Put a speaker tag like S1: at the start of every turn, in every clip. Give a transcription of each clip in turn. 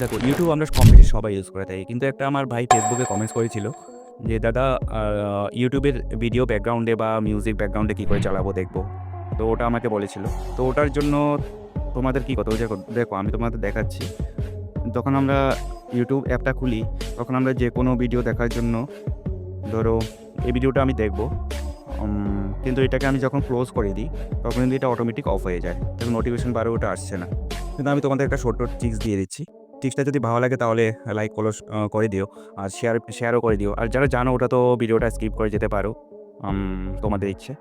S1: দেখো ইউটিউব আমরা কম বেশি সবাই ইউজ করে থাকি। কিন্তু একটা আমার ভাই ফেসবুকে কমেন্টস করেছিল যে, দাদা ইউটিউবের ভিডিও ব্যাকগ্রাউন্ডে বা মিউজিক ব্যাকগ্রাউন্ডে কী করে চালাবো দেখব? তো ওটা আমাকে বলেছিল। তো ওটার জন্য তোমাদের কী কথা? দেখো আমি তোমাদের দেখাচ্ছি। যখন আমরা ইউটিউব অ্যাপটা খুলি, তখন আমরা যে কোনো ভিডিও দেখার জন্য, ধরো, এই ভিডিওটা আমি দেখব। কিন্তু এটাকে আমি যখন ক্লোজ করে দিই, তখন কিন্তু এটা অটোমেটিক অফ হয়ে যায়। তখন নোটিফিকেশন বারে ওটা আসছে না। কিন্তু আমি তোমাদের একটা ছোট্ট টিক্স দিয়ে দিচ্ছি। টিক্সটা যদি ভালো লাগে তাহলে লাইক ফলো করে দিও। আর শেয়ার শেয়ারও করে দিও। আর যারা জানো ওটা তো ভিডিওটা স্কিপ করে যেতে পারো। তোমাদের ইচ্ছে।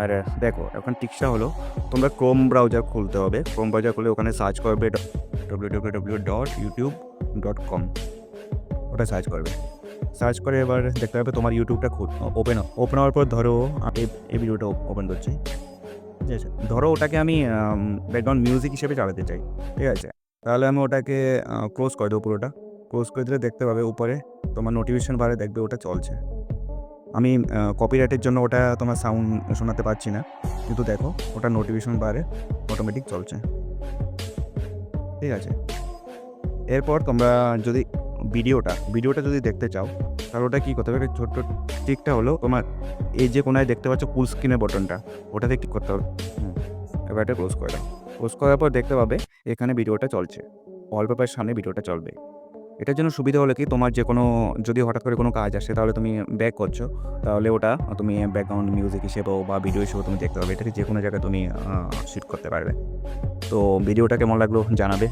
S1: আর দেখো, এখন টিক্সটা হলো, তোমরা ক্রোম ব্রাউজার খুলতে হবে। ক্রোম ব্রাউজার খুলে ওখানে সার্চ করবে W W W dot YouTube dot com ওটা সার্চ করবে। সার্চ করে এবার দেখতে হবে তোমার ইউটিউবটা ওপেন ওপেন হওয়ার পর ধরো, আমি এই ভিডিওটা ওপেন করছি। ঠিক আছে? ধরো ওটাকে আমি ব্যাকগ্রাউন্ড মিউজিক হিসেবে চালাতে চাই। ঠিক আছে? তাহলে আমি ওটাকে ক্লোজ করে দেবো পুরোটা। ক্লোজ করে দিলে দেখতে পাবে উপরে তোমার নোটিফিকেশন বারে দেখবে ওটা চলছে। আমি কপিরাইটের জন্য ওটা তোমার সাউন্ড শোনাতে পারছি না। কিন্তু দেখো, ওটা নোটিফিকেশন বারে অটোমেটিক চলছে। ঠিক আছে? এরপর তোমরা যদি ভিডিওটা ভিডিওটা যদি দেখতে চাও, তাহলে ওটা কী করতে হবে? একটা ছোট্ট টিকটা হলো তোমার এই যে কোনায় দেখতে পাচ্ছ ফুল স্ক্রিনের বটনটা ওটাতে ক্লিক করতে হবে। এবার এটা ক্লোজ করে দাও। ক্লোজ করার পর দেখতে পাবে এখানে ভিডিওটা চলছে। ওয়ালপেপারের সামনে ভিডিওটা চলবে। এটার জন্য সুবিধা হলো কি, তোমার যে কোনো যদি হঠাৎ করে কোনো কাজ আসে, তাহলে তুমি ব্যাক করছ। তাহলে ওটা তুমি ব্যাকগ্রাউন্ড মিউজিক হিসেবেও বা ভিডিও হিসেবেও তুমি দেখতে পাবে। এটাকে যে কোনো জায়গায় তুমি শ্যুট করতে পারবে। তো ভিডিওটা কেমন লাগল জানাবে।